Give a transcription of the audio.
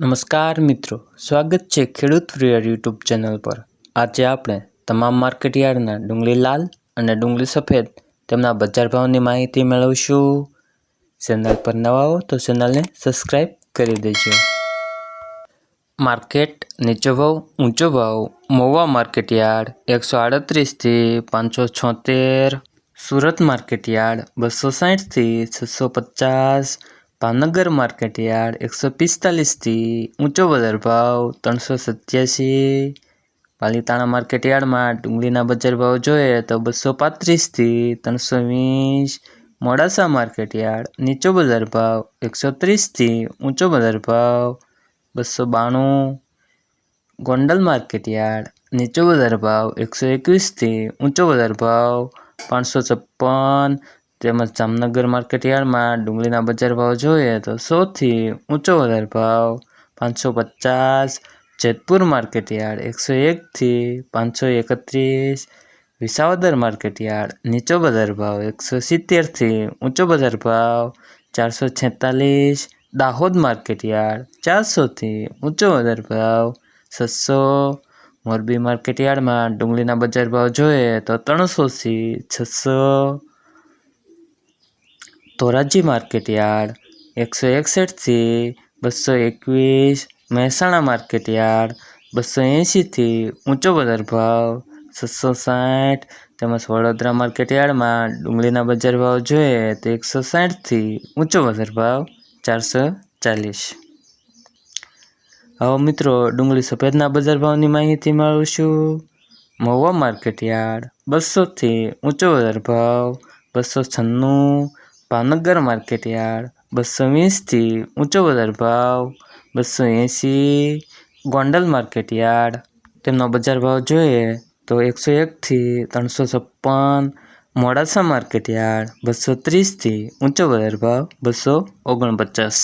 નમસ્કાર મિત્રો, સ્વાગત છે ખેડૂત પ્રિય યુટ્યુબ ચેનલ પર. આજે આપણે તમામ માર્કેટયાર્ડના ડુંગળી લાલ અને ડુંગળી સફેદ તેમના બજાર ભાવની માહિતી મેળવશું. ચેનલ પર નવા હો તો ચેનલને સબસ્ક્રાઈબ કરી દેજો. માર્કેટ નીચો ભાવ, ઊંચો ભાવ મહુવા માર્કેટયાર્ડ એકસો આડત્રીસથી પાંચસો છોતેર. સુરત માર્કેટયાર્ડ બસો સાઠથી છસો પચાસ. ભાવનગર માર્કેટ યાર્ડ એકસો પિસ્તાલીસથી ઊંચો બજાર ભાવ ત્રણસો સત્યાસી. પાલીતાણા માર્કેટયાર્ડમાં ડુંગળીના બજાર ભાવ જોઈએ તો બસો પાંત્રીસથી ત્રણસો વીસ. મોડાસા માર્કેટ યાર્ડ નીચો બજાર ભાવ એકસો ત્રીસથી ઊંચો બજાર ભાવ બસો બાણું. ગોંડલ માર્કેટ યાર્ડ નીચો બજાર ભાવ એકસો એકવીસથી ઊંચો બજાર ભાવ પાંચસો છપ્પન. તેમજ જામનગર માર્કેટયાર્ડમાં ડુંગળીના બજાર ભાવ જોઈએ તો સોથી ઊંચો વધાર ભાવ પાંચસો પચાસ, જેતપુર માર્કેટયાર્ડ એકસો એકથી પાંચસો એકત્રીસ, વિસાવદર માર્કેટયાર્ડ નીચો બજાર ભાવ એકસો સિત્તેરથી ઊંચો બજાર ભાવ ચારસો છેતાલીસ, દાહોદ માર્કેટયાર્ડ ચારસોથી ઊંચો બજાર ભાવ છસો. મોરબી માર્કેટયાર્ડમાં ડુંગળીના બજાર ભાવ જોઈએ તો ત્રણસોથી છસો. ધોરાજી માર્કેટયાર્ડ એકસો એકસઠથી બસો એકવીસ, મહેસાણા માર્કેટયાર્ડ બસો એંશીથી ઊંચો બજાર ભાવ છસો સાઠ, તેમજ વડોદરા માર્કેટયાર્ડમાં ડુંગળીના બજાર ભાવ જોઈએ તો એકસો સાઠથી ઊંચો બજાર ભાવ ચારસો ચાલીસ. હવે મિત્રો ડુંગળી સફેદના બજાર ભાવની માહિતી મેળવશું. મહુવા માર્કેટયાર્ડ બસોથી ઊંચો બજાર ભાવ બસો છન્નું ભાવનગર માર્કેટયાર્ડ બસો વીસથી ઊંચો બજાર ભાવ, બસો એંસી ગોંડલ માર્કેટ યાર્ડ. તેમનો બજાર ભાવ જોઈએ તો એકસો એકથી ત્રણસો છપ્પન મોડાસા માર્કેટયાર્ડ બસો ત્રીસથી ઊંચો બજાર ભાવ, બસો ઓગણપચાસ.